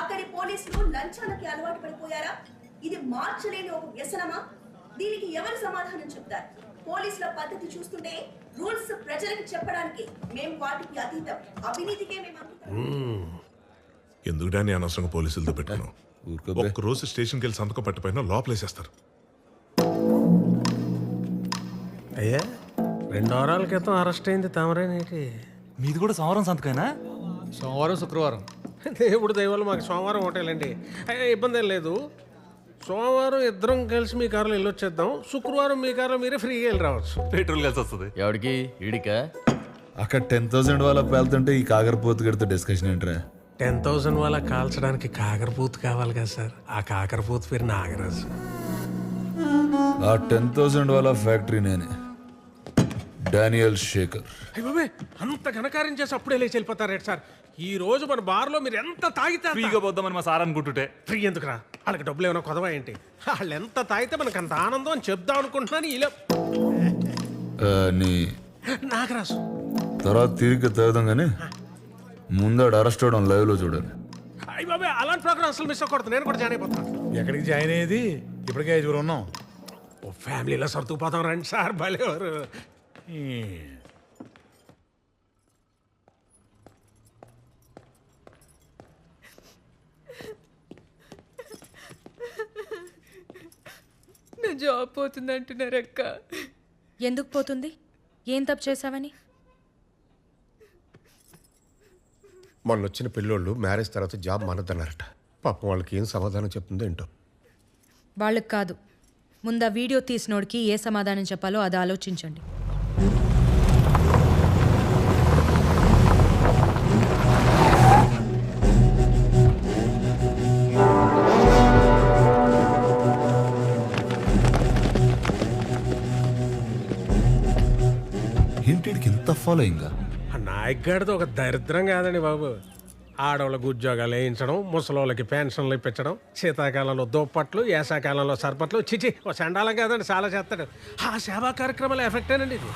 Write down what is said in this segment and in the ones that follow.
అక్కడి పోలీసులు లంచాలకి అలవాటు పడిపోయారా? ఇది మార్చలేని ఒక వ్యసనమా? దీనికి ఎవరు సమాధానం చెప్తారు? పోలీసుల పద్ధతి చూస్తుంటే రూల్స్ ప్రజలకు చెప్పడానికి మేము వాటికి అతీతం. అవినీతికే మేము అంకితం. ఎందుకు డాన్ని అనవసరంగా పోలీసులతో పెట్టాను. ఒక్క రోజు స్టేషన్కి వెళ్ళి సంతకం పట్టిపోయినా లోపలేసేస్తారు. అయ్యా రెండు వారాల క్రితం అరెస్ట్ అయింది తమరేనేటి? మీది కూడా సోమవారం సంతకైనా సోమవారం శుక్రవారం. దేవుడు దయవల్ల మాకు సోమవారం హోటలండి ఇబ్బంది ఏం లేదు. సోమవారం ఇద్దరం కలిసి మీ కారులో వెళ్ళొచ్చేద్దాం శుక్రవారం మీ కారులో మీరే ఫ్రీగా వెళ్ళి రావచ్చు. పెట్రోల్ కలిసి వస్తుంది. ఎవడికి? ఈడికా? అక్కడ టెన్ థౌసండ్ వాళ్ళ పేలుతుంటే ఈ కాకరపోతు గడితో డిస్కషన్ ఏంట్రా? టెన్ థౌసండ్ వాళ్ళ కాల్చడానికి కాకరపూత్ కావాలి కదా సార్. ఆ కాకరపూత్ పేరు నాగరాజు. ఆ టెన్ థౌసండ్ వాళ్ళ ఫ్యాక్టరీ నేనే. డానియల్ శేఖర్. అయ్య అంత ఘనకార్యం చేసి అప్పుడే లేచి వెళ్ళిపోతారేంటి సార్? ఈ రోజు మన బార్లో మీరు ఎంత తాగితే ఫ్రీగా పోద్దామని మా సార్ అనుకుంటుంటే. ఫ్రీ ఎందుకురా? వాళ్ళకి డబ్బులు ఏమైనా కొదవా ఏంటి? వాళ్ళు ఎంత తాగితే మనకు అంత ఆనందం అని చెప్దాం అనుకుంటున్నాను ఇలా నీ నాగరాజు. తర్వాత తిరిగి తాగుదాం కానీ ముందాడు అరెస్ట్ అవడం లైవ్లో చూడాలి. అయ్య బాబే అలాంటి ప్రోగ్రామ్ అసలు మిస్ అవ్వకూడదు. నేను కూడా జాయిన్ అయిపోతాను. ఎక్కడికి జాయిన్ అయ్యేది? ఇప్పటికే ఐదుగురు ఉన్నాం. ఓ ఫ్యామిలీలో సర్దుకుపోతాం రండి సార్ భలేవారు జాబ్ పోతుంది అంటున్నారు అక్క ఎందుకు పోతుంది? ఏం తప్పు చేశావని? మొన్న వచ్చిన పిల్లోళ్ళు మ్యారేజ్ తర్వాత జాబ్ మానద్దన్నారట. పాపం వాళ్ళకి ఏం సమాధానం చెప్తుందో ఏంటో. వాళ్ళకి కాదు. ముందు ఆ వీడియో తీసినోడికి ఏ సమాధానం చెప్పాలో అది ఆలోచించండి. ఫాలోయింగ్ ఆ నాయక్ గారితో ఒక దరిద్రం కాదండి బాబు. ఆడవాళ్ళకి ఉద్యోగాలు వేయించడం ముసలోళ్ళకి పెన్షన్లు ఇప్పించడం శీతాకాలంలో దుప్పట్లు వేసాకాలంలో సర్పట్లు. చిచి ఓ చండాలం కాదండి చాలా చేస్తాడు. ఆ సేవా కార్యక్రమాలు ఎఫెక్ట్ అండి ఇది.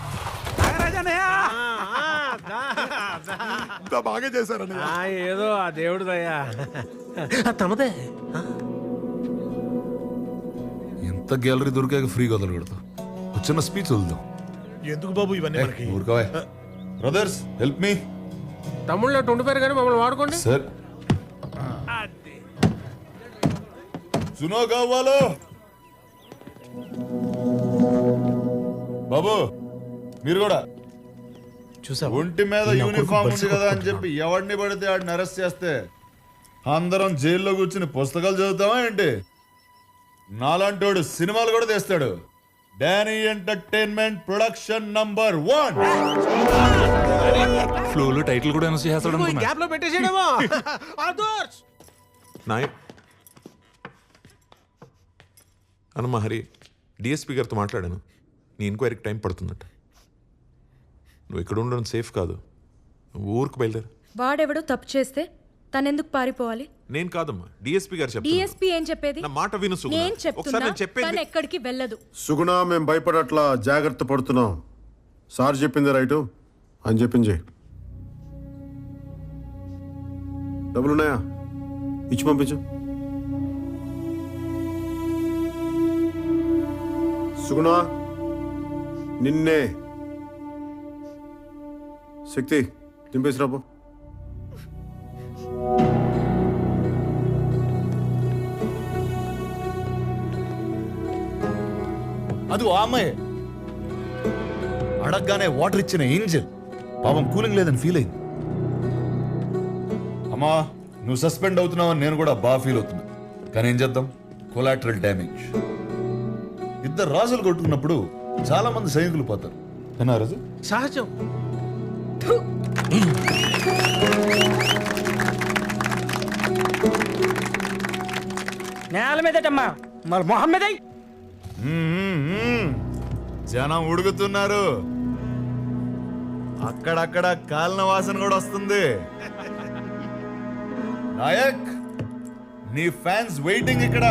బాగా చేశారని ఆ, ఏదో ఆ దేవుడు తమదే? ఎంత గ్యాలరీ దొరికాక ఫ్రీగా వదలకూడదు చిన్న స్పీచ్ వదులుదాం. ఎందుకు బాబు ఇవన్నీ మనకి? ఊరుకోవా. బ్రదర్స్ హెల్ప్ మీ తమ్ముళ్ళు ఉండిపోయారు కానీ మమ్మల్ని వాడుకోండి. సార్ సునో కావాలో? బాబు మీరు కూడా. చూసా ఒంటి మీద యూనిఫామ్ ఉంది కదా అని చెప్పి ఎవడిని పడితే ఆడిని అరెస్ట్ చేస్తే అందరం జైల్లో కూర్చుని పుస్తకాలు చదువుతామా ఏంటి? నాలాంటోడు సినిమాలు కూడా తీస్తాడు. Danny entertainment production number one ఫ్లోలో టైటిల్ కూడా అనౌన్స్ చేస్తాడు గ్యాప్లో పెట్టేసేయడమో? నాయక్ అన్నమా హరి డిఎస్పీ గారితో మాట్లాడాను. నీ ఎంక్వైరీకి టైం పడుతుందట నువ్వు ఇక్కడ ఉండడం సేఫ్ కాదు. నువ్వు ఊరికి బయలుదేరు. వాడెవడో తప్పు చేస్తే తనెందుకు పారిపోవాలి? నేను కాదమ్మా. డిఎస్పీ గారు చెప్తున్నారు. డిఎస్పీ ఏం చెప్పేది? నా మాట విను సుగుణ. నేను ఒకసారి చెప్తున్నా నేను చెప్పేది తను ఎక్కడికి వెళ్ళదు. సుగుణ మేము భయపడట్లా జాగ్రత్త పడుతున్నాం. సార్ చెప్పింది రైటు? అని చెప్పింది చెయ్యి. డబ్బులున్నాయా? ఇచ్చి పంపించు. సుగుణ నిన్నే శక్తి దింపేసి రాబో అది ఆ అమ్మాయి. అడగగానే వాటర్ ఇచ్చిన ఏంజల్. పాపం కూలింగ్ లేదని ఫీల్ అయింది. అమ్మా నువ్వు సస్పెండ్ అవుతున్నావని నేను కూడా బాగా ఫీల్ అవుతున్నా. కానీ ఏం చేద్దాం? Collateral damage. ఇద్దరు రాజులు కొట్టుకున్నప్పుడు చాలా మంది సైనికులు పోతారు. ఏనా రాజు? సహజం. నేల మీదటమ్మా. మరి మొహం మీద. జనం ఉడుకుతున్నారు. అక్కడక్కడ కాలిన వాసన కూడా వస్తుంది. నాయక్ నీ ఫ్యాన్స్ వెయిటింగ్ ఇక్కడ.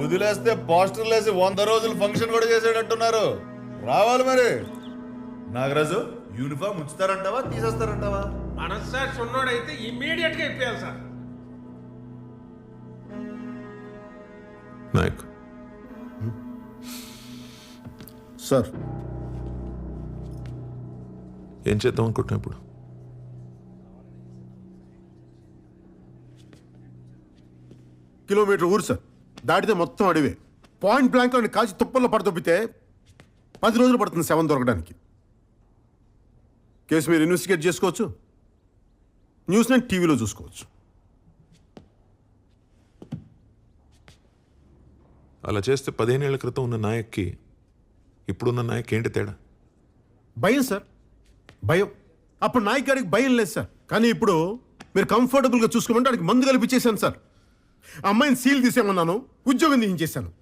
వదిలేస్తే పోస్టర్లు వేసి వంద రోజులు ఫంక్షన్ కూడా చేసేటట్టున్నారు. రావాలి మరి. నాగరాజు యూనిఫామ్ ఉంచుతారంటావా తీసేస్తారంటావా? మనస్సార్ ఉన్నోడైతే ఇమ్మీడియట్గా ఇప్పేయాలి సార్. నాయక్ సార్ ఏం చేద్దాం అనుకుంటున్నా ఇప్పుడు? కిలోమీటర్ ఊరు సార్ దాటితే మొత్తం అడివే. పాయింట్ బ్లాంక్లో కాల్చి తుప్పల్లో పడదొబ్బితే పది రోజులు పడుతుంది శవం దొరకడానికి. కేసు మీరు ఇన్వెస్టిగేట్ చేసుకోవచ్చు. న్యూస్ నేను టీవీలో చూసుకోవచ్చు. అలా చేస్తే పదిహేనేళ్ళ క్రితం ఉన్న నాయక్కి ఇప్పుడున్న నాయక్ ఏంటి తేడా? భయం సార్. భయం. అప్పుడు నాయక్ గారికి భయం లేదు సార్. కానీ ఇప్పుడు మీరు కంఫర్టబుల్గా చూసుకోమంటే వాడికి మందు కల్పించేశాను సార్. ఆ అమ్మాయిని సీల్ తీసేమన్నాను ఉద్యోగం తీయించేశాను.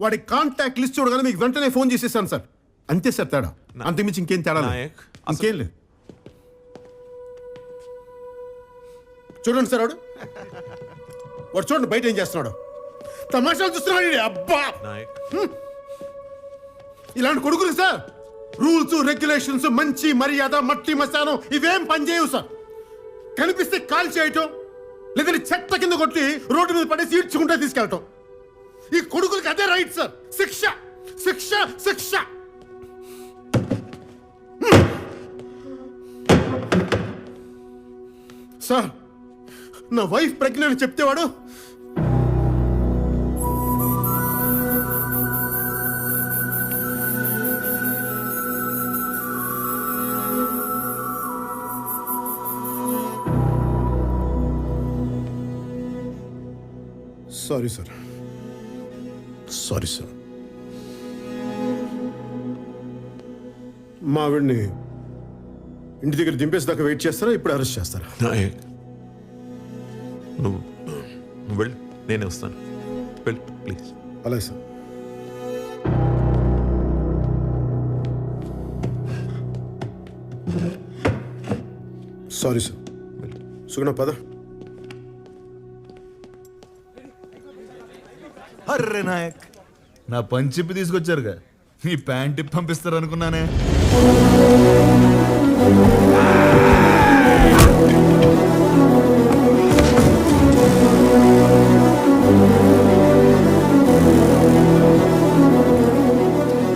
వాడి కాంటాక్ట్ లిస్ట్ చూడగానే మీకు వెంటనే ఫోన్ చేసేసాను సార్. అంతే సార్ తేడా. అంతకుమించి ఇంకేం తేడా. నాయక్, ఇంకేం లేదు. చూడండి సార్ వాడు. వాడు చూడండి బయట ఏం చేస్తున్నాడు. తమాషాలు చూస్తున్నాడు. అబ్బా! నాయక్. ఇలాంటి కొడుకులు సార్? రూల్స్ రెగ్యులేషన్స్ మంచి మర్యాద మట్టి మశానం ఇవేం పనిచేయవు సార్. కనిపిస్తే కాల్ చేయటం లేదంటే చెత్త కింద కొట్టి రోడ్డు మీద పడేసి ఈడ్చుకుంటే తీసుకెళ్ళటం. ఈ కొడుకులకి అదే రైట్ సార్. శిక్ష శిక్ష శిక్ష. సార్ నా వైఫ్ ప్రెగ్నెంట్ చెప్తే సారీ సార్. Sorry sir. మా ఆవిడ్ని ఇంటి దగ్గర దింపేసేదాకా వెయిట్ చేస్తారా? ఇప్పుడు అరెస్ట్ చేస్తారా? నాయక్ నువ్వు నువ్వు వెళ్ళి. నేనే వస్తాను. వెళ్ళి ప్లీజ్. అలాగే సార్. Sorry sir. సుగుణ పద. అర్రే నాయక్. నా పంచిప్పి తీసుకొచ్చారుగా. నీ ప్యాంట్ ఇప్పి పంపిస్తారు అనుకున్నానే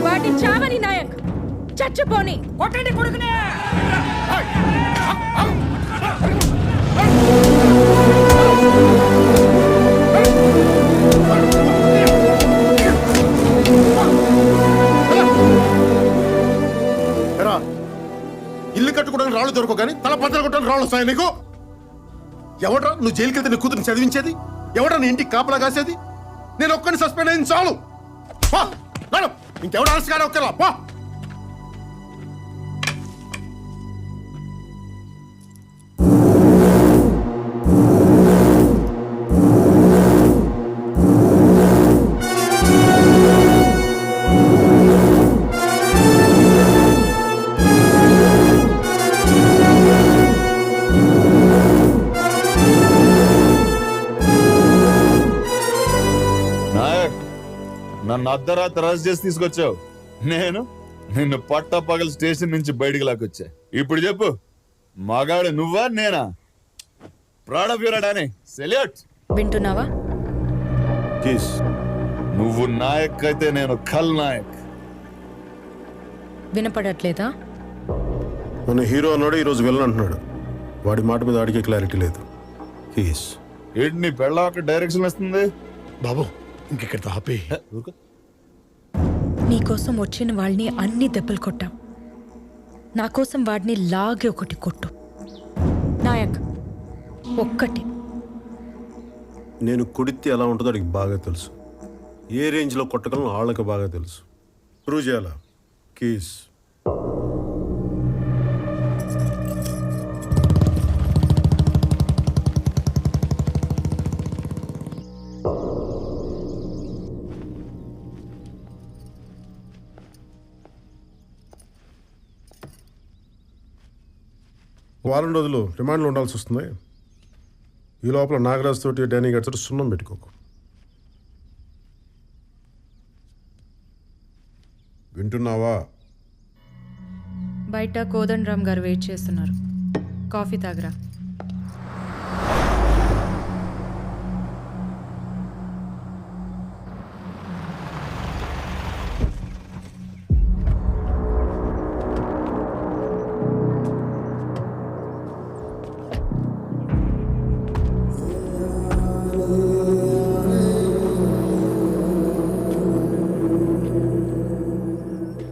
వాటి చావని నాయక్. చచ్చిపోని. కొట్టండి కొడుకునే. కట్టుకోవడానికి రాళ్ళు దొరకవు కానీ తల పద్దలు కొట్టడానికి రాళ్ళు వస్తాయి నీకు? ఎవడ్రా? నువ్వు జైలుకి వెళ్తే నీ కూతురు చదివించేది? ఎవడ్రా నీ ఇంటికి కాపలా కాసేది? నేను ఒక్కడిని సస్పెండ్ అయింది చాలు. పో, నడు. ఇంకెవడు అలసిగానే ఒక్కలా పో. నన్ను అర్ధరాత్రి అరెస్ట్ చేసి తీసుకొచ్చావు. నేను నిన్ను పట్టపగల స్టేషన్ నుంచి బయటికి లాక్కొచ్చా. ఇప్పుడు చెప్పు మగాడు నువ్వా నేనా? ప్రాణ ప్యూరడాని సెల్యూట్. వింటున్నావా? కేస్ నువ్వు నాయక్ అయితే నేను ఖల్ నాయక్. వినపడట్లేదా? మన హీరో అన్నాడు ఈరోజు వెళ్ళను అంటున్నాడు. వాడి మాట మీద వాడికి క్లారిటీ లేదు. కేస్. ఏంటి నీ పెళ్ళ ఒక డైరెక్షన్ వస్తుంది? బాబు ఇంకెక్కడ ఆపే నీకోసం వచ్చిన వాళ్ళని అన్ని దెబ్బలు కొట్టాం. నా కోసం వాడిని లాగి ఒకటి కొట్టు. నాయక్ ఒక్కటి. నేను కొడితే ఎలా ఉంటుందో అడిగి బాగా తెలుసు. ఏ రేంజ్లో కొట్టగలను వాళ్ళకి బాగా తెలుసు. ప్రూవ్ చేయాలా? కేస్ వారం రోజులు రిమాండ్లో ఉండాల్సి వస్తుంది. ఈ లోపల నాగరాజ్ తోటి డానీ గారి తోటి సున్నం పెట్టుకోకు. వింటున్నావా? బయట కోదండరామ్ గారు వెయిట్ చేస్తున్నారు. కాఫీ తాగరా?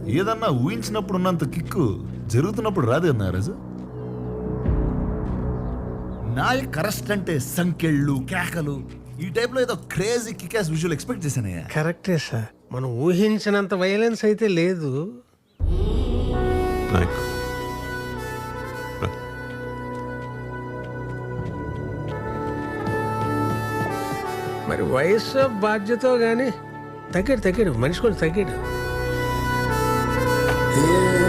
ఏదన్నా ఊహించినప్పుడు ఉన్నంత కిక్కు జరుగుతున్నప్పుడు రాదు కదా నాగరాజు నాయక్ కరెస్ట్ అంటే సంకెళ్ళు కేకలు ఈ టైప్లో ఏదో క్రేజీ కికాస్ విజువల్ ఎక్స్పెక్ట్ చేశానయ్యా. కరెక్టే సార్. మనం ఊహించినంత వైలెన్స్ అయితే లేదు. మరి వయసు బాధ్యత కానీ తగ్గాడు తగ్గాడు. మనిషి కూడా తగ్గాడు. Yeah.